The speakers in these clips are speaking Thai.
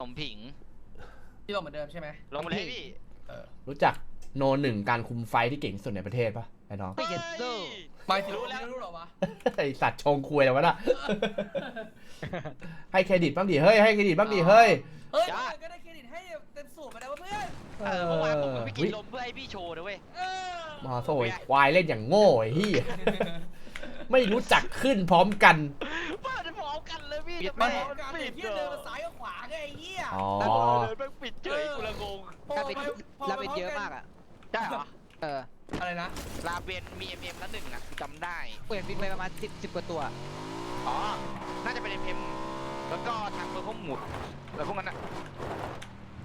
สมผิงพี่ลงเหมือนเดิมใช่ไหมลงมาเลยพี่เออรู้จักโนหนึ่งการคุมไฟที่เก่งที่สุดในประเทศปะไอ้น้องเฮ้ยหมายถึงรู้แล้วไม่รู้หรอวะไอสัตว์ชงคุยแล้ววะน่ะ ให้เครดิตบ้างดิเฮ้ยให้เครดิตบ้างดิเฮ้ย เฮ้ยจ้าก็ได้เครดิตให้เต็มสูบไปแล้ววะเพื่อนเออเมื่อวานผมกับพี่กินลมเพื่อให้พี่โชว์นะเว้ย เออมาโซ่ไอ้ควายเล่นอย่างโง่ไอ้ที่ ไม่รู้จักขึ้นพร้อมกัน เปิดพร้อมกันเลยพี่ไม่ทำพร้อมกันปิไอ้ดเหี้ยเดินมาซ้ายกับขวาไงไอ้เหี้ยอ๋อแล้วเลยแม่งปิดเฉยกูละงงพอลาเป็นไปพอลาไปเป็นพร้เยอะกัมากอะ ใช่เหรอเอออะไรนะลาเบนมีเอ็มเอ็มละหนึ่งนะจำได้ เปลี่ยนบินไปประมาณสิบสิบกว่าตัว อ๋อ น่าจะเป็นเอ็มเอ็มแล้วก็ทางเบอร์พวกหมุดแล้วพวกนั้นอะ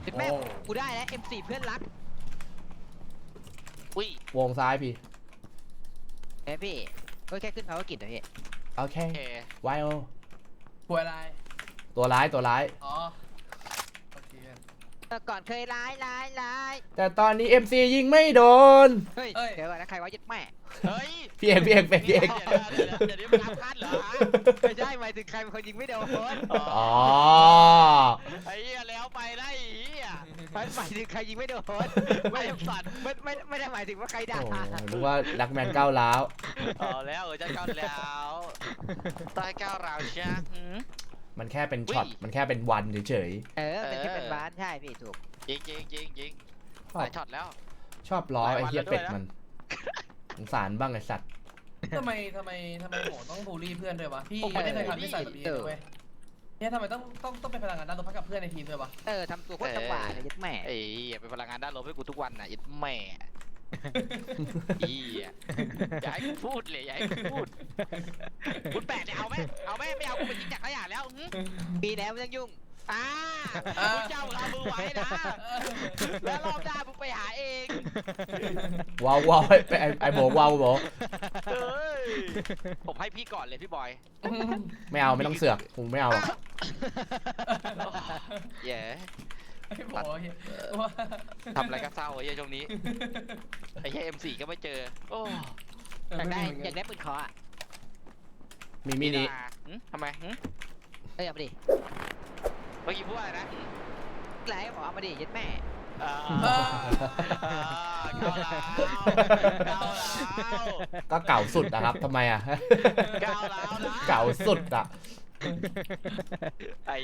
เห็นแม่กูได้แล้ว M4 เพื่อนรักอุ้ยวงซ้ายพี่ เอ้ยพี่ ก็แค่ขึ้นภาวกิจนะพี่โอเคโอเคไวโอป่วยอะไร ตัวร้ายตัวร้าย อ๋อโอเคแต่ก่อนเคยร้ายร้ายร้ายแต่ตอนนี้ MC ยิงไม่โดน เฮ้ยเดี๋ยวก่อนนะใครว่ายึดแม่เฮ้ยพี่เอกพี่เอกเป็นพี่เอกเดี๋ยวเดี๋ยวเดี๋ยวเดี๋ยวเดี๋ยวมันรับพัดเหรอฮะไม่ใช่หมายถึงใครเป็นคนยิงไม่โดนอ๋อไอ้เหี้ยแล้วไปได้ไอ้เหี้ย หมายหมายถึงใครยิงไม่โดนไม่ได้สัตว์ไม่ไม่ไม่ได้หมายถึงว่าใครด่าโอ้นึกว่ารักแมนก้าวร้าวเอาแล้วเออจะก้าวแล้วใต้ก้าวราวใช่ไหมอืม มันแค่เป็นช็อต อุ้ย มันแค่เป็นวันเฉยเออเป็นที่เออเป็นบ้านใช่พี่ถูกยิงยิงยิงยิงๆชหอบลายช็อตแล้ว ชอบล้อหลายไอ้วันเหี้ยแล้วด้วยเป็ดนะ มันสงสารบ้างไอ้สัตว์ ทำไมทำไมทำไมโหต้องบูลลี่เพื่อนด้วยวะพี่ไม่ได้เคยทำนิสัยแบบนี้เลยเว้ย เนี่ยทำไมต้องต้องต้องเป็นพลังงานด้านลบให้กับเพื่อนในทีมด้วยวะเออทำตัวโคตรจังหวะเลยยึดแม่ไอ้เหี้ยเป็นพลังงานด้านลบให้กูทุกวันน่ะยัดแม่เหี้ยอย่าให้กูพูดเลยอย่าให้กูพูดคุณแปดเนี่ยเอาไหมเอาไหมไม่เอากูไปทิ้งจากขยะแล้วหึปีไหนมันยังยุ่งอ่ามึงเจ้าเรามือไว้นะแล้วรอบหน้ามึงไปหาเองว้าวว้าวไอ้ไอ้ไอ้โบว้าวโบเฮ้ยผมให้พี่ก่อนเลยพี่บอย ไม่เอาไม่ต้องเสือกกูไม่เอาหรอก แย่ไอ้โหเหี้ยว่าทำอะไรก็เศร้าไอ้เหี้ยช่วงนี้ไอ้เหี้ย M4 ก็ไม่เจอ โอ้อยากได้อยากได้ปืนเคออะมีมินิดาหึทำไมหึเอ้ยเอามาดิเมื่อกี้พูดอะไรนะไรบอกเอามาดิยึดแม่อ่าเอออ่าเกาเหลาเกาเหลาก็เก่าสุดนะครับทำไมอะ เกาเหลานะ เก่าสุดอะ ไอ้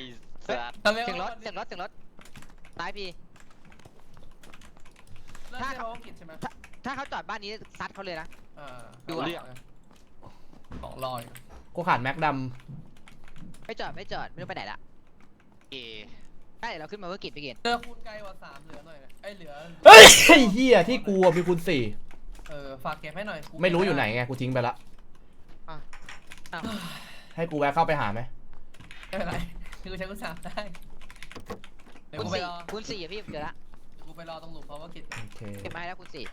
สัตว์ทำไมเสียงรถเสียงรถเสียงรถตายพี่ เริ่มใช้ภาวกิจใช่ไหมถ้าเขาจอดบ้านนี้ซัดเขาเลยนะ เออดูเรื่อง ของลอยกูขาดแม็กดไม่จอดไม่จอดไม่รู้ไปไหนละเอได้เดี๋ยวเราขึ้นมาเพื่อกินไปกินเจอคูณไกลกว่าสามเหลือหน่อยนะไอ้ยเหลือำเฮ้ยไอ้เฮียที่กูอะมีคูณสี่เออฝากเก็บให้หน่อยกูไม่รู้อยู่ไหนไงกูทิ้งไปละอ้าว ให้กูแวะเข้าไปหาไหมไม่เป็นไรคือใช้คูณสามได้เดี๋ยวคูณกูไปสี่รอคูณสี่อะพี่ผมเจอละกูไปรอตรงหลุมภาวกิจโอเคเก็บมาให้แล้วคูณสี่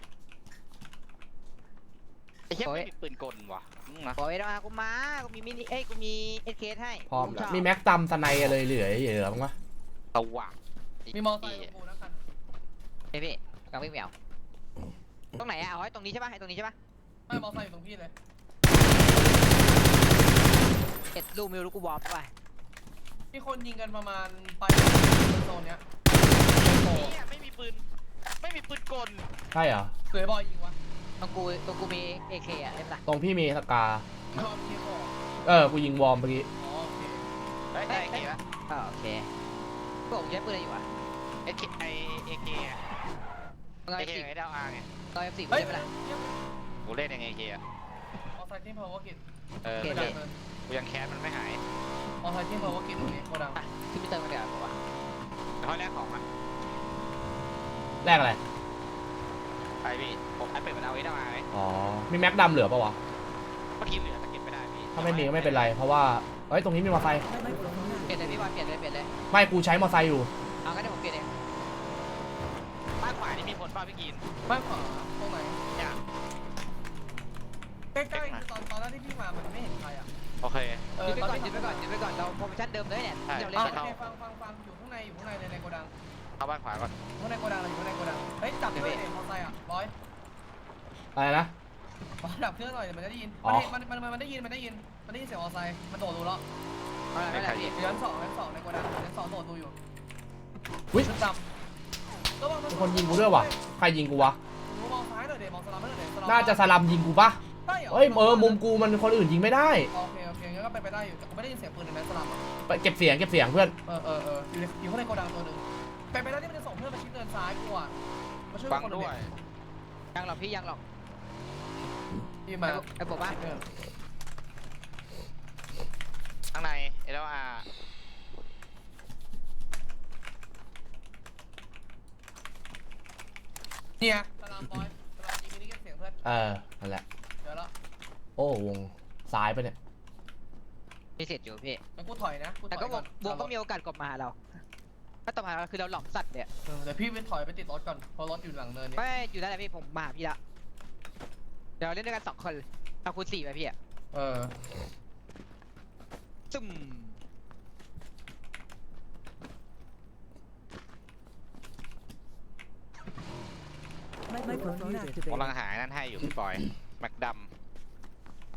ไอ้เหี้ยโอ้ย ไม่มีปืนกลว่ะมึงนะโอ้ยมากูมากูมีมินิเอ้ยกูมีเอสเคให้พร้อมชบมีแม็กตำสไนอะไรเหลือเหลือบ้างวะสว่างมีมอไซค์ของกูนะคันเฮ้ยพี่กำลังวิ่งไปเอาตรงไหนอะเอาไว้ตรงนี้ใช่ปะไอ้ตรงนี้ใช่ปะไม่มอไซค์อยู่ตรงพี่เลย เอ็ดลูกมิวลูกกูวอร์มไปมีคนยิงกันประมาณไปโซนเนี้ยเนี่ยไม่มีปืน ไม่มีปืนกลใช่เหรอเสือบอยยิงวะตรงกูตรงกูมีเอเคอะเล่นละตรงพี่มีสกา ชอบยิงออกเออ กูยิงวอร์มเมื่อกี้ อ๋อโอเคเฮ้ยได้เอเคปะอ๋อโอเคพวกผมใช้ปืนอะไรอยู่วะเอเคไอเอเคอะมึงเอาเอเอเคฟสี่ไม่ได้เอาอาร์ไงเอาเอฟสี่กูเฮ้ยใช้ไปละกูเล่นยังไงเอเคอะมอไซค์ที่พาวกิจเออโอเคกูยัง กูยังแคสมันไม่หายมอไซค์ที่พาวกิจตรงนี้โกดังขึ้นไปเติมกันเดี๋ยวบอกว่าเดี๋ยวเขาแลกของอะแรกอะไร ไปพี่ผมไอเป็ดมันเอาไว้ได้ไหมอ๋อ มีแม็กดำเหลือปะวะ เมื่อกี้เหลือแต่เก็บไม่ได้พี่ถ้าไม่มีก็ไม่เป็นไร เพราะว่า เอ้ย ตรงนี้มีมอไซค์ เปลี่ยนเลยพี่บอลเปลี่ยนเลยเปลี่ยนเลยไม่ กูใช้มอไซค์อยู่ เอางั้นเดี๋ยวผมเปลี่ยนเองบ้านขวานี่มีผลเปล่าพี่กินบ้านขวาตรงไหนเนี่ยใกล้ๆคือตอนตอนแรกที่พี่มามันไม่เห็นใครอะ โอเค เออยึดไปตอนก่อนที่ยึดไปก่อนยึดไปก่อนเราโปรโมชั่นเดิมเลยเนี่ยใช่ ที่เราอะเล่นโอกันเคฟังฟังฟังอยู่ข้างในอยู่ข้างในในในโกดังเอาบ้านขวาก่อน ข้างในโกดังเราอยู่ข้างในโกดังเฮ้ยจับด้วยเนี่ยมอไซค์อะบอยอะไรนะ บอยดับเครื่องหน่อยเดี๋ยวมันจะได้ยินอ๋อ มันมันมันมันได้ยินมันได้ยินมันได้ยินเสียงมอไซค์มันโดดดูแล้วเอาละไม่เป็นไรพี่อยู่ชั้นสองชั้นสองในโกดังชั้นสองโดดดูอยู่อุ๊ยชุดดำระวังมีคนยิงกูด้วยวะใครยิงกูวะมองซ้ายหน่อยเดี๋ยวมองสลัมหน่อยเดี๋ยวสลัมน่าจะสลัมยิงกูปะใช่หรเอ้ยเออมุมกูมันคนอื่นยิงไม่ได้โอเคโอ เคงั้นก็ไปนไปได้อยู่แต่กูไม่ได้ยินเสียงปืนในแมสสลัมอะไปเก็บเสียงเก็บเสียงเพื่อน เออเออเอออยู่ในอยู่ข้างในโกดังตัวหนึ่งไปนไปได้ที่มันจะส่งเพื่อนมาชิดเนินซ้ายกูอะมาช่วยฟังคนด้วยยังหรอกพี่ยังหรอกพี่ไอ้มาบอกไอ้บอกว่าเออข้างในเอลอาร์เนี่ยสลัมบอยสลัมยิงมินิเก็บเสียงเพื่อนเออนั่นแหละเดี๋ยวแล้วโอ้วงซ้ายไปะเนี่ย มีเสร็จอยู่พี่ งั้นกูถอยนะกูถแต่อยก็วก่องนวงก็มีโอกาสกลับมาหาเรา ถ้าต่อมาเราคือเราหลอมสัตว์เนี่ยเออเดี๋ยวพี่ไปถอยไปติดรถก่อนเพราะรถอยู่หลังเนินเนี่ยไม่อยู่ได้แหละพี่ผมมาหาพี่ละ เดี๋ยวเราเล่นด้วยกันสองคนเอาคูณสี่ไปพี่อะเออซึม Microphone กำลัง activated. หายนั่นให้อยู่พี่บอย แม็กด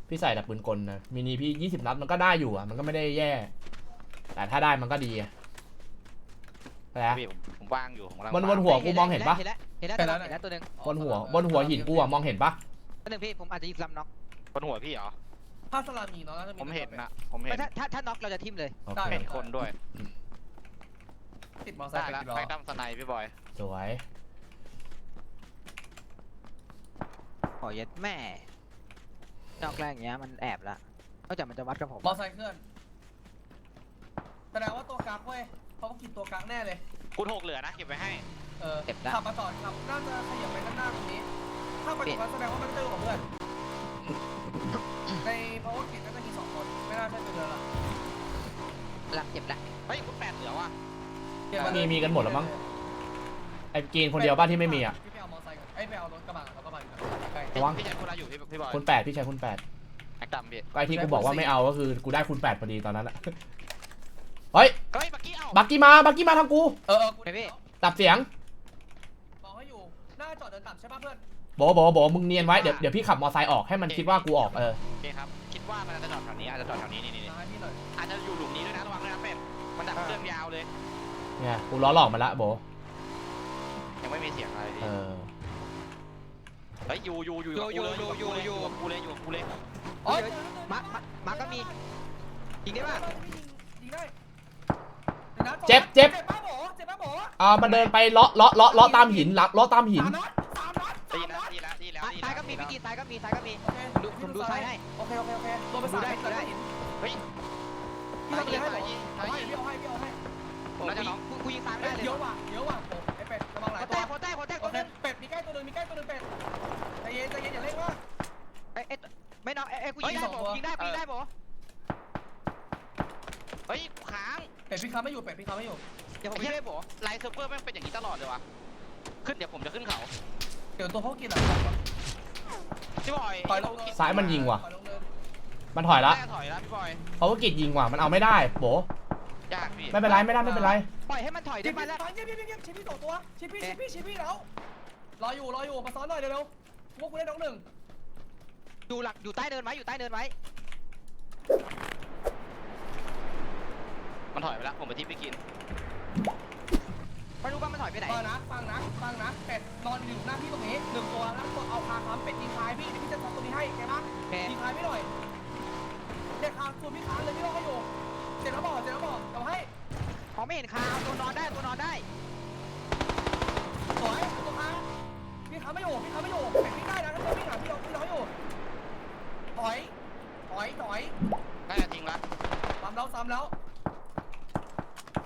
พี่ใส่ดับปืนกลนะมินิพี่ยี่สิบนัดมันก็ได้อยู่อะ มันก็ไม่ได้แย่ แต่ถ้าได้มันก็ดีอะอะไรำอะพี่ผมผมว่างอยู่ผมกำลังบนบนหัวกูมองเห็นปะเห็นแล้วเห็นแล้วเห็นแล้วเห็นแล้วตัวหนึ่งบนหัวบนหัวหินกูอะมองเห็นปะตัวหนึ่งพี่ผมอาจจะยิงลำน็อกบนหัวพี่เหรอ ถ้าสลามีเนาะน่าจะมีผมเห็นนะผมเห็นไม่ถ้าถ้าถ้าน็อกเราจะทิ่มเลยโอได้เคเห็นคนด้วยติดมอเตอร์ไซได้ค์ไปแล้วกี่ล้อแม็กดัมสไนพี่บอยสวย ขอเย็ดแม่ นอกแรกอย่างเงี้ยมันแอบละนอกจากมันจะวัดกับผมมอเตอร์ไซค์เคลื่อนแสดงว่าตัวกักเว้ยเขาก็กินตัวกักแน่เลย กูหกเหลือนะเก็บไว้ให้ เออขับมาจอดขับน่าจะขยับไปข้างหน้าตรงนี้ ถ้าไปตรงนั้นแสดงว่ามันเจอกับเพื่อนในเพราะว่ากิจน่าจะมีสองคนไม่น่าใช่เป็นเรือละหลังเจ็บละเฮ้ยคุณแปดเหลือว่ะมีมีกันหมดแล้วมั้ง ไอ้กีนคนเดียวป้าที่ไม่มีอะ พี่ ไปเอามอเตอร์ไซค์ก่อนเอ้ยไปเอารถกระบะเอากระบะอยู่ใกล้ระวัง พี่ชายคนละอยู่พี่พี่บอยคุณแปดพี่ชายคุณแปดแม็กดัมพี่ก็ไอที่กูบอกว่าไม่เอาก็คือกูได้คุณแปดพอดีตอนนั้นอะเฮ้ยเฮ้ยเมื่อกี้เอ้าบักกี้มาบักกี้มาทางกูเออเออกูดับเสียงบอกให้อยู่หน้าจอดเดินต่ำใช่ป่ะเพื่อนบอกบอกบอกมึงเนียนไว้เดี๋ยวเดี๋ยวพี่ขับมอไซค์ออกให้มันคิดว่ากูออกเออโอเคครับคิดว่ามันจะจอดแถวนี้อาจจะจอดแถวนี้นี่นี่นี่มาให้พี่หน่อยอาจจะอยู่หลุมนี้ด้วยนะระวังด้วยนะเป็ดมันดักเครื่องยาวเลย เนี่ยกูล้อหลอกมาละโบยังไม่มีเสียงอะไรเอพี่อ เฮ้ยอยู่อยู่อยู่ กับกูเลยอยู่กับกูเลยอยู่กับกูเลยอยู่กับกูเลยอ๋อมามามาก็มียิงได้ป่ะยิงได้เจ็บเจ็บเจ็บป้าหมอเจ็บป้าหมออ่ามันเดินไปเลาะเลาะเลาะเลาะตามหินเลาะเลาะตามหิน สามนัดสามนัดดีสามแล้วนัดดีแล้วดีแล้วอะดีซ้ายแล้วก็มีพี่กีซ้ายก็มีซ้ายก็มีโอเคดูผมดูซ้ายให้ โอเคโอเคโอเคลงไปสามดูได้นัดูได้เฮ้ยพี่ทำอะไรให้ซ้ายหมอยิงเอาซ้ายให้ยิงพี่เอาให้พี่เอาให้ผมน่าจะน้อง กูกูยิงซ้ายไม่เอ้ได้ยเลยเยอะว่ะเยอะว่ะโอ้ไอ้เป็ดกำลังหลายโคตัแตวกโคแตกโคแตกโอโคเคแตกเป็ด มีใกล้ตัวหนึงมีใกล้ตัวหนึงเป็ดใจเย็นใจเย็นอย่าเร่งมากเอ้ยเอ้ยไม่น้องเอ้ยเอ้ยกูยิงเฮ้ยได้สบองอตัวยิงได้ยิงได้บอเฮ้ยค้างเป็ดพี่ค้าไม่อยู่เป็ดพี่ค้าไม่อยู่ เดี๋ยวผมไม่ช่วยใช่บอไลน์เซิร์ฟเวอร์แม่งเป็นอย่างนี้ตลอดเลยวะขึ้นเดี๋ยวผมจะขึ้นเขาเดี๋ยวตัวเขากินหลังก่อนพี่บอยถอยลงซ้ายมันยิงว่ะ ถอยลงเนินมันถอยละน่าจะถอยแล้วพี่บอยเพราะว่ากิจยิงว่ะมันเอาไม่ได้โบยากพี่ไม่เป็นไรไม่ได้ไม่เป็นไรปล่อยให้มันถอยชิได้ปไหมพี่แล้วเงียบเงียบเงียบชิปพี่สองตัวชิปพี่ชิปพี่ชิปพี่แล้ว รออยู่รออยู่มาซ้อนหน่อยเร็วๆพวกกูได้น้องหนึ่งอยู่หลักอยู่ใต้เนินไว้อยู่ใต้เนินไว้มันถอยไปแล้วผมไปที่พี่กินไม่รู้ว่ามันถอยไปไหนฟังนะฟังนะฟังนะเป็ดนอนอยู่หน้าพี่ตรงนี้หนึ่งตัวแล้วตัวเอาคาค้ำเป็ดยิงท้ายพี่เดี๋ยวพี่จะทำตรงนี้ให้แกปะโอเคยิงท้ายพี่หน่อยเด็กคางตัวพี่ค้างเลยพี่ต้องให้อยู่เจ็บแล้วบอกเจ็บแล้วบอกเดี๋ยวให้มองไม่เห็นคาเอาตัวนอนได้ตัวนอนได้สวย ตัวค้างพี่ค้างไม่อยู่พี่ค้างไม่อยู่เป็ดพี่ได้นะถ้าตัวพี่หาพี่เราพี่เราอยู่ถอยถอยถอยน่าจะจริงละซ้ำแล้วซ้ำแล้ว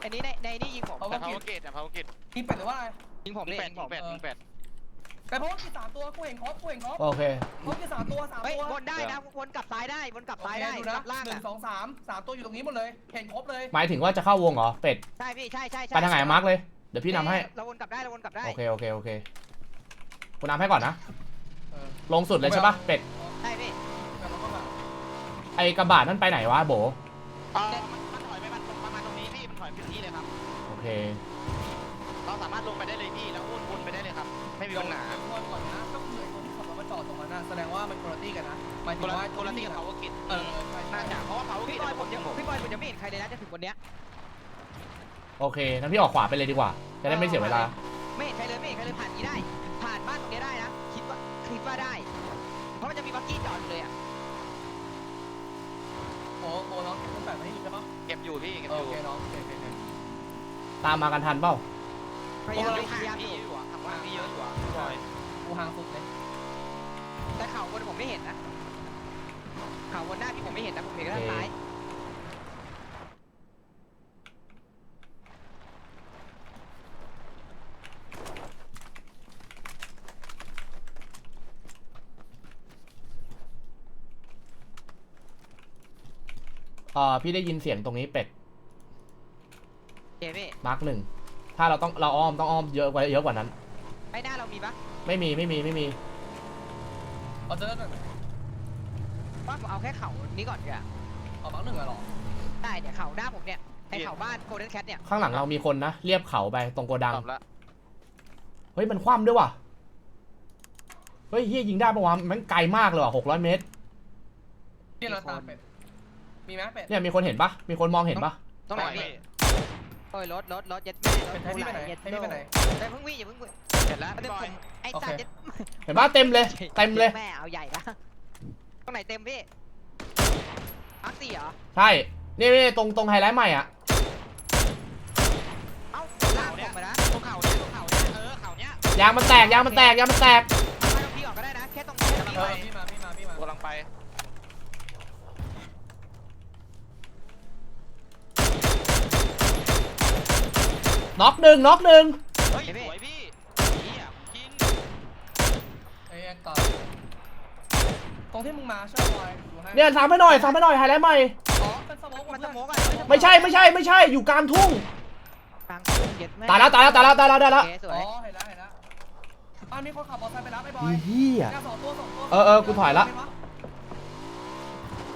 อันนี้ในในนี่ยิงผมเอาแต่พาวเวอร์เกตแต่พาวเวอร์เกตยิงเป็ดหรือว่าอะไรยิงผมยิเลยงแปดยิงยิผงมแปดยิงแปดแต่เพราะว่ามีสามตัวกูเห็นครบกูเห็นครบโอเคครบมีสามตัวสามเฮ้ยตัววนได้นะวนกลับซ้ายได้วนกลับซ้ายได้โอเคกลับล่างหนึ่อะงสองสามสามตัวอยู่ตรงนี้หมดเลย เห็นครบเลยหมายถึงว่าจะเข้าวงเหรอเป็ดใช่พี่ใช่ใช่ใช่ไปทางไหนมาร์กเลย เดี๋ยวพี่นำให้ เราวนกลับได้เราวนกลับได้โอเคโอเคโอเค กูนำให้ก่อนนะ เออลงสุดเลยใช่ปะเป็ด ใช่พี่ แต่เราก็แบบไอกระบะนั่นไปไหนวะโบ เออมันมันถอยไปมันประมาณตรงนี้พี่มันถอยพื้นที่เลยครับ โอเค เราสามารถลงไปได้เลยพี่แล้ววนวนไปได้เลยครับ ไม่มีปัญหาวนก่อนนะก็คือไอ้คนที่ขับรถมาจอดตรงนั้นนะแสดงว่ามันคุณภาพกันนะหมายถึคนงละว่าคนละที่กับพาวเวอร์เกตเออใช่ใช่น่าจะเพราะว่าพาวเวอร์เกพี่ตบอยผมยัยังงผมพี่บอยผมยังไม่เห็นใครเลยนะจะถึงวันเนี้ยโอเคงั้นพี่ออกขวาไปเลยดีกว่าโจะได้ไม่เสียเวลา ไม่เห็นใครเลยไม่เห็นใครเลยผ่านนี้ได้ ผ่านบ้านตรงนี้ได้นะ คิดว่าคิดว่าได้ เพราะมันจะมีบักกี้จอดอยู่เลยอะโอ้โหน้องคุณแปดไม่ได้ยินใช่ปะเก็บอยู่พี่เก็บโออยู่เคน้องโอเคโอเคโอเคตามมากันทันเปล่าพยายามโอ้พยายามพี่อยู่เยอะอยู่อะทำว่าพี่เยอะอยู่อะพี่บอยกูห่างสุดเลยแต่เขาบนผมไม่เห็นนะเขาบนหน้าพี่ผมไม่เห็นนะผมเห็นแค่ด้านซ้าย อ่อพี่ได้ยินเสียงตรงนี้เป็ดโอเคพี่มาร์กหนึ่งถ้าเราต้องเราอ้อมต้องอ้อมเยอะกว่าเยอะกว่านั้น ไอ้หน้าเรามีปะไม่มีไม่มีไม่มีเอาเจอหน่อยว่าผมเอาแค่เขานี้ก่อนดีกว่าเอาบังหนึ่งอะหรอได้เนี่ยเขาหน้าผมเนี่ยไอเขาบ้านโกลเด้นแคทเนี่ยข้างหลังเรามีคนนะเรียบเขาไปตรงโกดังตอบละเฮ้ยมันคว่ำด้วยว่ะ เฮ้ยเฮียยิงได้ปะวะมันไกลมากเลยว่ะหกร้อยเมตร พี่เราตามเป็ด มีไหมเป็ด เนี่ยมีคนเห็นปะมีคนมองเห็นปะตรงไหนปล่อยพี่พี่โอ้ยรถรถรถเย็ดแม่รเป็ถดให้พี่ไปไหนเย็ดให้พี่ไปไหนแต่เพิ่งวิ่งอย่าเพิ่งวิ่งเสร็จแล้วเดี๋พี่ยวบอผยมไอ้โอเคสัตว์เย็ดเห็นปะเต็มเลยเต็มเลยแม่เอาใหญ่ละตรงไหนเต็มพี่อาร์สี่เหรอใช่นี่นี่ตรงตรงไฮไลท์ใหม่อะเอ้าลากผมไปนะตรงเข่าเนี่ยตรงเข่าเนี่ยเออเข่าเนี่ยยางมันแตกยางมันแตกยางมันแตกไม่ต้องพี่ออกก็ได้นะแค่ตรงแค่ตรงนี้เอไปอพี่มาพี่มาพี่มากำลังไป น็อกหนึ่งน็อกหนึ่งเฮ้ยสวยพี่เฮียจริงไอ้แอนต่อตรงที่มึงมาใช่ไหมดูให้เนี่ยทำให้หน่อยทำให้หน่อยไฮไลท์ใหม่ อ๋อเป็นสโมกมันเพื่สอนโมกอะไม่ใช่ไม่ใช่ไม่ใช่อยู่กลางทุ่ง กลางทุ่งเย็ดแม่ตายแล้วตายแล้วตายแล้วตายแล้วตายแล้ว โอเคสวอ๋ยอเห็นแล้วเห็นแล้วอ่ามีคนขับมอเตอร์ไซค์ไปรับไอ้บอยเฮียเนี่ยสองตัวสองตัวเออเออกูถอยละ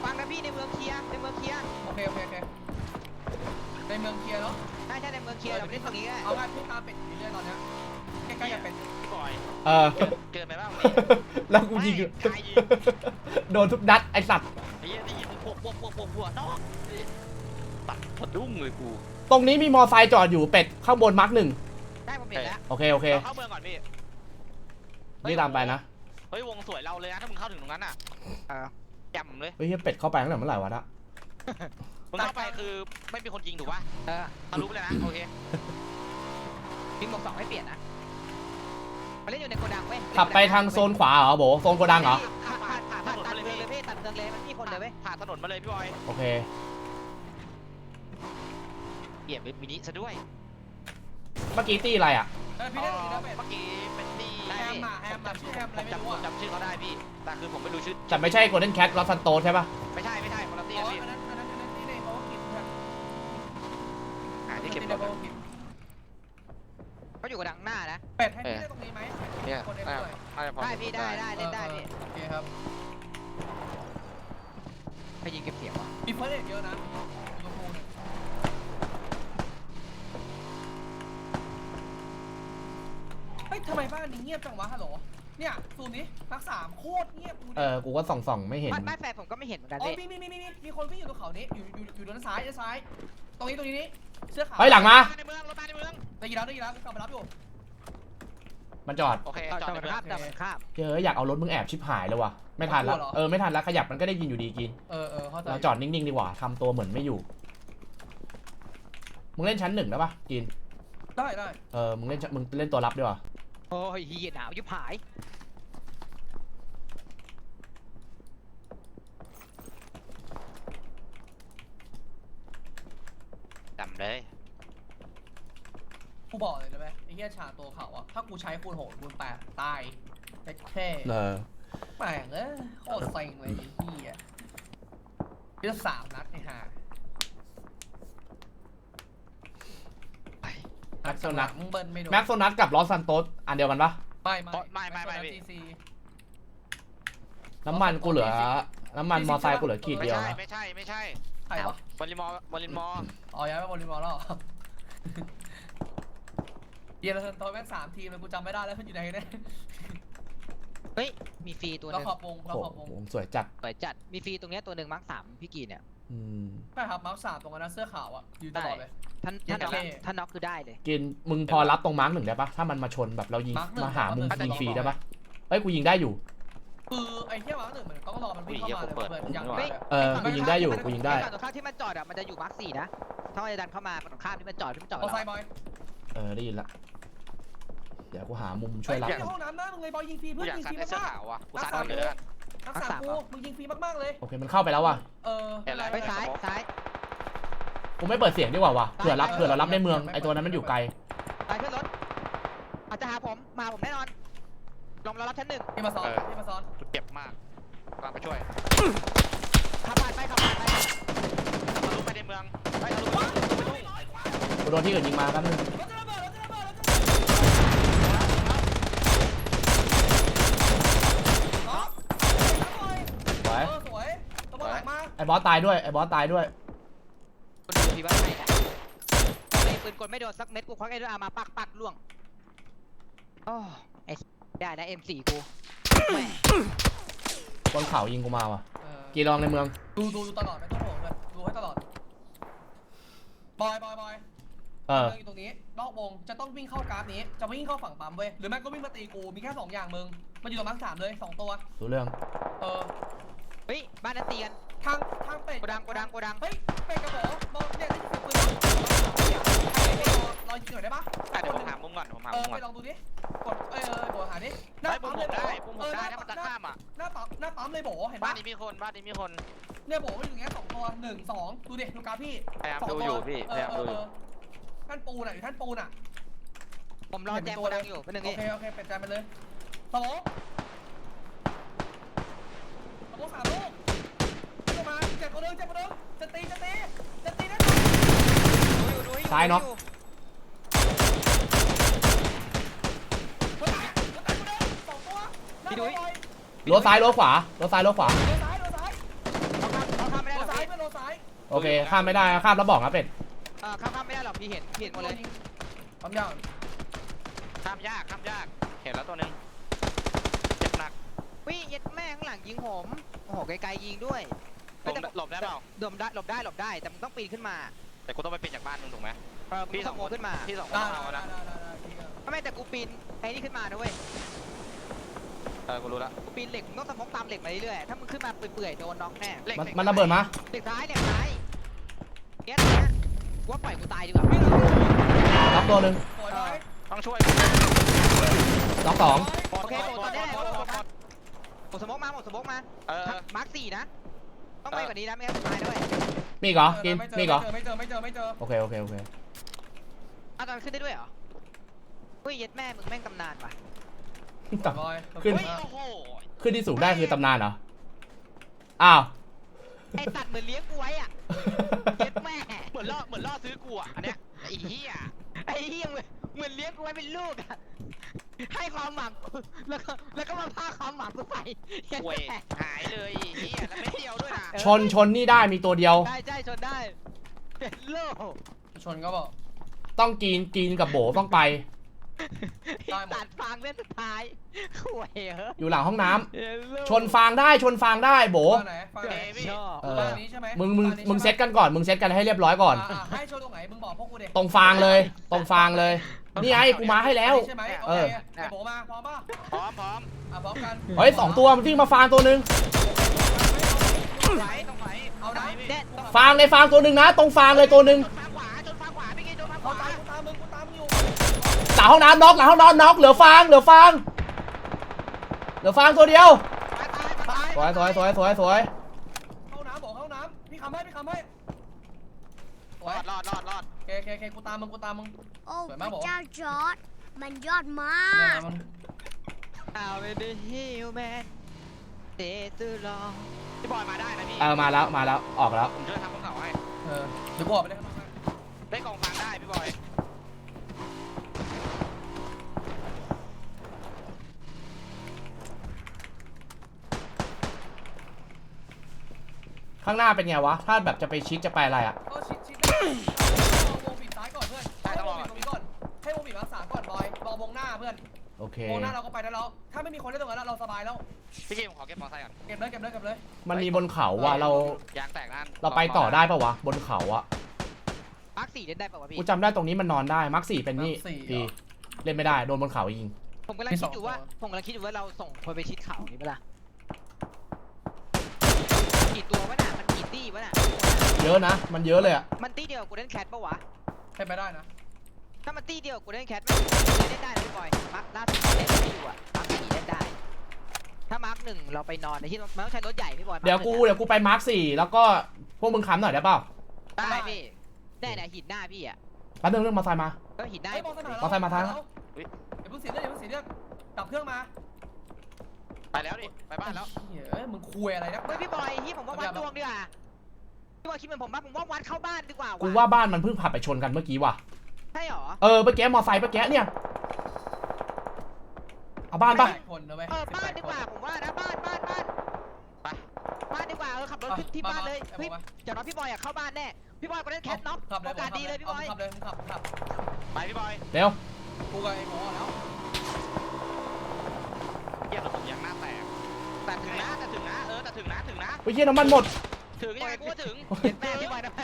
ฟังนะพี่ในเมืองเคลียร์ในเมืองเคลียร์โอเคโอเคโอเคในเมืองเคลียร์เนาะ ลียร์เราไม่ได้ตรงนี้ก็ได้เอาง่ายพี่ตามเป็ดอยู่เรื่อยๆตอนเนี้ยใกล้ๆกับเป็ดพี่บอยเออเกินไปบ้างแล้วกูยิงอยู่ไม่ไกลยิงโดนทุกนัดไอสัตว์ไอ้เหี้ยได้ยินพวกพวกพวกพวกพวกนอกตัดสะดุ้งเลยกูตรงนี้มีมอไซค์จอดอยู่เป็ดข้างบนมาร์กหนึ่งได้ผมเห็นแล้วโอเคโอเคเราเข้าเมืองก่อนพี่นี่ตามไปนะเฮ้ยวงสวยเราเลยนะถ้ามึงเข้าถึงตรงนั้นอะเออจำเลยเฮ้ยเหี้ยเป็ดเข้าไปตั้งแต่เมื่อไหร่วะนะ มึงเข้าไปคือไม่มีคนยิงถูกป่ะเออทะลุไปเลยนะโอเคพิมพ์บอกสองให้เปลี่ยนนะมาเล่นอยู่ในโกดังเว้ยขับไปทางโซนขวาเหรอโบโซนโกดังเหรอผ่านผ่านผ่านผ่านตัดเมืองเลยพี่ตัดเมืองเลยมันมีคนเลยเว้ยผ่านถนนมาเลยพี่บอยโอเคเหยียบมินิซะด้วยเมื่อกี้ตีอะไรอะเออพี่ได้ตรงนี้นะเป็ดเมื่อกี้เป็นที่แฮมอะแฮมอะชื่อแฮมอะไรไม่จำรู้อะจำชื่อเขาได้พี่แต่คือผมไม่รู้ชื่อแต่ไม่ใช่โกลเด้นแคทลอสซันโตใช่ปะไม่ใช่ไม่ใช่คนละที่อ๋อพี่ ที่เก็บที่รในถโพสต์กิจเขาอยู่โกดังหน้านะ เป็ดให้พี่ได้ตรงนี้ไหมเนี่ยคนเอ็มได้ด้วยได้พี่ได้ได้เล่นได้พี่โอเคครับไปยิงเก็บเสียงวะมีเฟิร์สเอ็ดเยอะนะยูทูบเนี่ยเฮ้ยทำไมบ้านนี้เงียบจังวะฮัลโหล เนี่ยศูนย์นี้รักสามโคตรเงียบดูเอดิอกูก็ส่องส่องๆไม่เห็น บ้านบ้านแฟนผมก็ไม่เห็นเหมือนกันอ๋อพี่มีมีมีมีมีคนวิ่งอยู่ตรงเขานี้อยู่อยู่อยู่ด้านซ้ายด้านซ้าย ตรงนี้ตรงนี้นี่ เสื้อขาวเฮ้ยหลังมา ในเมืองรถมาในเมืองได้ยินแล้วได้ยินแล้วกลับมารับอยู่มันจอด โอเคเอาจอดจำในมันเมืองข้ามจำมันข้ามเจออยากเอารถมึงแอบชิบหายเลยว่ะไม่ทันแล้วเออไม่ทันแล้วขยับมันก็ได้ยินอยู่ดีกิน เออเออเข้าใจเราจอดนิ่งๆดีกว่าทำตัวเหมือนไม่อยู่ มึงเล่นชั้นหนึ่งแล้วปะกิน ได้ได้เออมึงเล่นชั้นมึงเล่นตัวรับดีกว่าโอ้ยเฮียหนาวยิบหาย จำเลย กูบอกเล ยนะไหมไอ้เหี้ยชาตัวเขาอะถ้ากูใช้คูณหกคูณแปดตายแต่แค่เออแม่งเอ้ยโคตรเซ็งเลยไอ้เหี้ยเดือสามนัดไอ้ห่าแม็กโซนัทมึงเบิ้ลไม่โดนแม็กโซนัทกับลอสซันโตสอันเดียวกันปะไม่ไม่ไม่ไม่ไม่พี่จีซีน้ำมันกูเหลือ น้ำมันมอไซค์กูเหลือขีดไม่เดียวใช่นะไม่ใช่ไม่ใช่ใครวะบริมอร์บริมอร์อ๋อย้ายไปบอลลีบอลแล้วเหรอ เยียร์สันโตแม่งสามทีมเลยกูจำไม่ได้แล้วมันอยู่ไหนเนี่ยเฮ้ย มีฟรีตัวหเรานึ่งขอบวงเราโอ้ขอบวงโหสวยจัดสวยจัด มีฟรีตรงเนี้ยตัวหนึ่งมาร์คสามพี่กีเนี่ย อืมใช่ครับมาร์คสามตรงนั้นนะเสื้อขาวอะอยู่ตลอดเลย ท่านท่านน็อกท่านน็อกคือได้เลย กินมึงพอรับตรงมาร์กหนึ่งได้ปะถ้ามันมาชนแบบเรายิงมาร์คหนึ่งมาหามุมมาร์คหนึ่ยิงง ฟรีได้ปะเอ้ยกูยิงได้อยู่ คือไอ้เที่ยวมาหนึ่งเหมือนต้องรอมันวิ่งเข้ามาเลยเพื่อนอย่างไรเออกูยิงได้อยู่กูยิงได้ฝั่งตรงข้ามที่มันจอดอะ มันจะอยู่มาร์คสี่นะ ถ้ามันจะดันเข้ามาฝั่งตรงข้ามที่มันจอดที่มันจอดเอาเราไซบอยเออได้ยินละเดี๋ยวกูหามุมช่ช่ววยยรับในห้องน้ำนะมึงเลยบอยยิงฟรีกูเพื่อนอยากยิงซัฟดรีไอ้เสื้อมากขาวอะกูซัดเอาเลยละๆรักษากูมึงยิงฟรีมากๆเลย โอเคมันเข้าไปแล้วว่ะเออไปซ้ายซ้ายกูไม่เปิดเสียงดีกว่าว่ะเผื่อรับได้เผื่อเรารับในเมืองไม่เปิดไอตัวนั้นมันอยู่ไกลไปขึ้นรถอาจจะหาผมมาผมแน่นอนลงเรารับชั้นหนึ่งที่มาซ้อนที่มาซ้อนกูเจ็บมากกำลังไปช่วยขับผ่านไปขับผ่านไปทะลุไปในเมืองไปทะลุไปทะลุกูโดนที่อื่นยิงมาแป๊บนึงรถจะระเบิดรถจะระเบิดรถจะระเบิดน็อกสวย สวย เออสวยตัวบอลหลังมา ไอ บอสตายด้วยไอบอสตายด้วยคุณดูพี่ว่าใช่นะไม่ปืนกลไม่โดนสักเม็ดกูควักไอ้ด้วยอามาปักปักล่วงโอ้ไอ้ได้นะ M4 กูแหม่บนเขายิงกูมาว่ะเออ กีรองในเมืองดูดูดูตลอดไม่ต้องห่วงเลยดูให้ตลอด บอยบอยบอยเออเมืองอยู่ตรงนี้ นอกวง จะต้องวิ่งเข้ากราฟนี้ จะวิ่งเข้าฝั่งปั๊มเว้ย หรือไม่ก็วิ่งมาตีกู มีแค่สองอย่างมึง มันอยู่ตรงมาร์คสามเลยสองตัว รู้เรื่อง เออ เฮ้ย บ้านนั้นเตียน ทางทางเป็ดโกดังโกดังโกดังเฮ้ยเป็ดกระบอกมองเนี่ยได้ยินเสียงปืนแล้วรอยิงหน่อยได้ปะอะเดี๋ยวผมหามุมก่อนผมหาเอมุอมก่ไปอนลองดูดิกดเออเออกดหาดิไอ้ยมุมผมได้มุมผมได้ถ้ามันจะข้ามอะหน้าปั๊มหน้าปั๊มเลยโบเห็นบ้าปะนนี้มีคนบ้านนี้มีคนเนี่ยโบอยู่อย่างเงี้ยสองตัวหนึ่งสองดูดิดูกราฟพี่พยายามสงดูตัวอยู่พี่เพยายามดูอยู่เท่านปูน่ะอยู่ท่านปูน่ะ ผมรอแจมโกดังอยู่เป็นหนึ่งโอนี่เคโอเคเป็นใจไปเลยสองสองสามลูก เข้ามาเจ็บกว่าเดิมเจ็บกว่าเดิมจะตีจะตีจะตีได้ไหมดูอยู่ดูอยู่ซ้ายน็อกหัวแตกหัวแตกกว่าเดิมสองตัวหน้าบอยรั้วซ้ายรั้วขวารั้วซ้ายรั้วขวาโดนซ้ายโดนซ้ายเขาข้ามเขาข้ามไม่ได้โดหรนอกซ้ายพี่เพื่อนโดนซ้ายโอเค ข้ามไม่ได้นะข้ามแล้วบอกนะเป็ด เออข้ามข้ามไม่ได้หรอกพี่เห็นพี่เห็นหมดเลยปั๊มยาวข้ามยากข้ามยากเห็นแล้วตัวหนึงเจ็บหนักวิเย็ดแม่ข้างหลังยิงผมโอ้โหไกลๆยิงด้วย หลบหลบได้เปล่า หลบได้หลบได้หลบได้แต่มึงต้องปีนขึ้นมาแต่กูต้องไปปีนจากบ้านมึงถูกไหม เออพี่พี่สสอองงโมคน ขึ้นมาพี่สองคนได้เอาได้นะได้ได้ได้พี่ทำไมแต่กูปีนไอ้นี่ขึ้นมานะเว้ยเออกูรู้ละกูปีนเหล็กมึงต้องสมองตามเหล็กมาเรื่อยๆถ้ามึงขึ้นมาเปื่อยๆโดนน็อกแน่เหล็กมันหล็กมันระเบิดมา เหล็กซ้ายเหล็กซ้ายเนี้ยเนี้ยกูว่าปล่อยกูตายดีกว่าล็อกตัวหนึ่งสวยไหมต้องช่วยล็อกสองหมดโอเคหมโดดนตอนนี้หมดหมดหมดหมดสมองมาหมดสมองมาเออมาร์คสี่นะ ต้องไปกว่านี้นะไม่งั้นตายด้วยมีอีกเหรอกินไม่เจอมีอีกเหรอไม่เจอไม่เจอไม่เจอโอเคโอเคโอเคอ้าวตอนนขึ้นได้ด้วยเหรอเฮ้ยเย็ดแม่มึงแม่งตำนานว่ะต่ำบอยขึ้น เฮ้ยโอ้โหขึ้นที่สูงได้คือตำนานเหรอ อ้าว ไอสัตว์เหมือนเลี้ยงกูไว้อะเย็ดแม่เหมือนล่อเหมือนล่อซื้อกูอะอันเนี้ยไอ้เหี้ยไอ้เหี้ยเหมือนเหมือนเลี้ยงกูไว้เป็นลูกอะ ให้ความหวังกูแล้วก็แล้วก็มาพาความหวังกูไปเย็ดเวยแม่หายเลยไอ้เหี้ยแล้วไม่เดียวด้วยนะชนชนนี่ได้มีตัวเดียว ได้ใช่ชนได้เป็นโลกชนก็บอกต้องกินกินกับโบต้องไปได้หมดตัดฟางเล่นสุดท้ายข่วยเหรออยู่หลังห้องน้ำเย็ดโลกชนฟางได้ชนฟางได้โบฟังไหนฟังไหนชอบเออบ้านนี้ใช่ไหมมึงมึงบ้านนี้มึงใช่เซไหตกันก่อนมึงเซตกันให้เรียบร้อยก่อนอ่าให้ชนตรงไหนมึงบอกพวกกูเด็ตรงฟางเลย ตรงฟางเลย นี่ไงกูมาให้แล้ว ใช่ไหมโอเอเคอ ไอ้โบมาพร้อมป่ะพร้อมพร้อมอะพร้อมกันเฮ้ยสองตัวมันวิ่งมาฟางตัวหนึ่งตรงไหนตรงไหนเอาได้เด็ดฟางในฟางตัวหนึ่งนะ ตรงฟางเลยตัวหนึ่งจนฟางขวาจนฟางขวาไม่กี่จนฟางขเอาวาตามกูตามมึงกูตามมึงอยู่หลังห้องน้ำน็อกหลังห้องน้ำน็อกเหลือฟางเหลือฟางเหลือฟางตัวเดียวตายตายตายสวยสวยสวยสวยสวยเข้าน้ำบอกเข้าน้ำพี่คำให้พี่คำให้สรวยอดรอดรอดรอดโอเคโอเคโอเคกูตามมึงกูตามมึง โอ้สวยพมากระบอก เจ้าจอร์ดมันยอดมาเนี่ยกมันเอาไปเป็นฮิวแมนเดตุลองพี่บอยมาได้นะพี่เออมาแล้วมาแล้วออกแล้ว ผมช่วยทำพวกเขาให้เออเดี๋ยวกูออกไปเล่นข้างนอกให้ได้กองฟางได้พี่บอยข้างหน้าเป็นไงวะ ถ้าแบบจะไปชิดจะไปอะไรอะก็ชิดชิด ให้วงปิดรักษาก่อนบอยรอวงหน้าเพื่อนโอเค วงหน้าเราก็ไปได้แล้วถ้าไม่มีคนได้ตรงนั้นเราสบายแล้วพี่เกมขอเก็บมอไซค์ก่อนเก็บเลยเก็บเลยเก็บเลยมันมีบนเขาว่ะเรายางแตกนั่นเราไปต่อได้ปะวะบนเขาอะมาร์คสี่เล่นได้ป่าววะพี่ กูจำได้ตรงนี้มันนอนได้มาร์คสี่เป็นนี่มาร์คสี่พี่เหรอเล่นไม่ได้โดนบนเขายิง ผมกำลังมีคิสดองอยู่ว่าตัวผมกำลังคิดอยู่ว่าเราส่งคนไปชิดเขานี่เปะล่ากี่ตัววะน่ะมันกี่ตี้วะน่ะเยอะนะ มันเยอะเลยอะมันตี้เดียวกับกูเล่นแคทปะวะให้ไปได้นะ ถ้ามันตี้เดียวกับกูเล่นแคทไม่เล่นได้นะพี่บอยมาร์คล่าสุดเล่นไม่อยู่อะมาร์คสี่เล่นได้ ถ้ามาร์คหนึ่งเราไปนอนในที่มันต้องใช้รถใหญ่พี่บอยเดี๋ยวกูเดี๋ยวกูไปมาร์คสี่แล้วก็พวกมึงค้ำหน่อยได้เปล่าได้พี่ได้เนี่ยหินหน้าพี่อะแป๊บนึงเรื่องมอเตอร์ไซค์มาก็หินหน้าเฮ้ยมอเตอร์ไซค์มอเตอร์ไซค์มาทางแล้วอย่าเพิ่งเสียเรื่องอย่าเพิ่งเสียเรื่องดับเครื่องมาไปแล้วดิไปบ้านแล้วเฮ้ยมึงคุยอะไรนะเฮ้ยพี่บอยที่ผมว่าวัดดวงดีกว่าพี่บอยคิดเหมือนผมปะผมว่าวัดเข้าบ้านดีกว่ากูว่ะว่าบ้านมันเพิ่งผ่านไปชนกันเมื่อกี้ว่ะ ใช่หรอ เออเมื่อกี้มอไซค์เมื่อกี้เนี่ย เอาบ้านปะสิบแปดคนนะเว้ยเออบ้านสิดีบกแปว่าคนผมว่านะบ้านบ้านบ้านไปบ้านดีกว่าเออขับรถขึ้นที่มบ้านเลยมเฮ้ยมาเดี๋ยวน้องพี่บอยอยากเข้าบ้านแน่พี่บอยก็เล่นแคทน็อกขับเลยโอกาสดีเลยพี่บอยขับเลยมึงขับมึงขับไปพี่บอยเร็วกูกับไอ้หมอแล้วเยี่ยรถผมยังหน้าแตกแต่ถึงนะแต่ถึงนะเออแต่ถึงนะถึงนะไปเฮียน้ำมันหมดถึงยังไงกูก็ถึงเห็นแม่พี่บอยนะแม่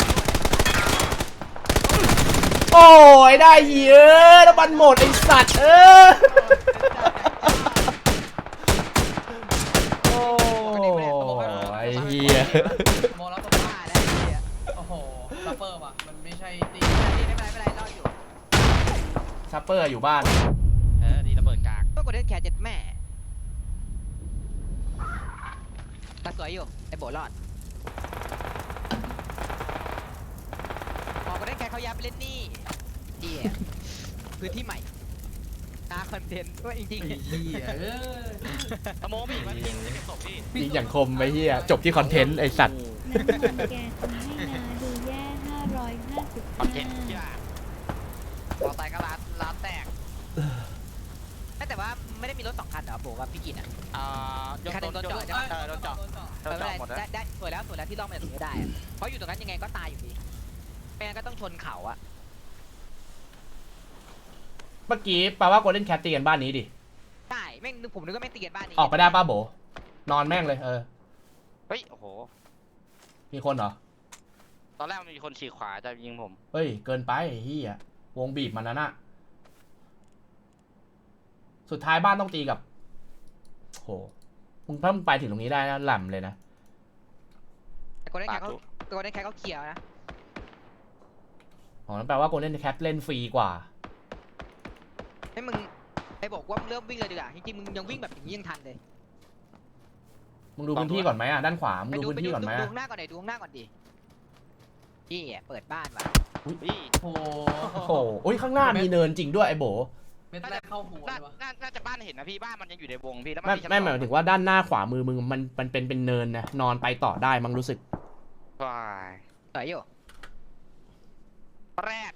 โอ้ยได้เหี้ยอะน้ำมันหมดไอสัตว์เออโอ้ยเฮียหมอแล้วตับ้าแล้วไอ้เหี้ยโอ้โหซัฟเฟอร์ว่ะมันไม่ใช่ตีไม่เป็นไรไม่เป็นไรรออยู่ชัปเปอร์อยู่บ้าน เออดีระเบิดกากก็กดเล่นแคทเจ็ดแม่ตาสวยอยู่ไอ้โบรอดพอกดเล่นแคทเขาย้ายไปเล่นนี่เดียพื้นที่ใหม่ตาค อนเทนต์ว่าจริงไอ้เหี้ยเอ้ยสโมพี่มันยิงจะเก็บศพพี่ยิงอย่างคมไปเฮียจบที่คอนเทนต์ไอสัตว์น้ำมันแกทำให้นาดูแย่ คอนเทนต์555ที่ว่ามอไซค์ก็ร้านร้านแตกๆแต่ว่าไม่ได้มีรถสองคันเหรอโบว่าพี่กินอะ อ่ายกคันหนึ่โดงนโดนยกเจาะใช่ปะเออโดนเจาะเออไม่โดนเป็นเจาะหมดไรแล้วได้ได้สวยแล้วสวยแล้วที่รอบมาจากตรงนี้ได้อะเพราะอยู่ตรงนั้นยังไงก็ตายอยู่ดีไม่งั้นก็ต้องชนเขาอะเมื่อกี้แปลว่าโกลเด้นแคทตีกันบ้านนี้ดิใช่แม่งนึกผมนึกว่าแม่งตีกันบ้านนี้ออกไปได้ป้าโบ นอนแม่งเลยเออ เฮ้ยโอ้โหมีคนเหรอ ตอนแรกมันมีคนฉีกขวาจะยิงผม เฮ้ย เกินไปเฮียวงบีบมันนะน่ะ สุดท้ายบ้านต้องตีกับโหมึงถ้ามึงไปถึงตรงนี้ได้นะแหลมเลยนะ แต่โกลเด้นแคปาทเขาตุโกลเด้นแคทเขาเคลียร์นะ อ๋อนั่นแปลว่าโกลเด้นแคทเล่นฟรีกว่า ให้มึงไอ้บอกว่ามึงเริ่มวิ่งเลยดีกว่าจริงๆมึงยังวิ่งแบบอย่างนี้ยังทันเลยมึงดูพื้นที่ก่อนไหมอะด้านขวา มึงไปดูดูพื้นไปที่ดูก่อนไหมดูอะข้างหน้าก่อนหน่อยดูข้างหน้าก่อนดิพี่อะเปิดบ้านว่ะพี่โอ้โหโอ้โหอุ้ยข้างหน้ามีเนินจริงด้วยไอ้โบเม็ดแรกเข้าหัวน่าเลยวะน่าน่าจะบ้านเห็นนะพี่บ้านมันยังอยู่ในวงพี่แล้วมันไม่มีชั้นไม่สหองมายถึงว่าด้านหน้าขวามือมึงมันมันเป็นเป็นเนินนะนอนไปต่อได้มั้งรู้สึกว้ายสวยอยู่แรด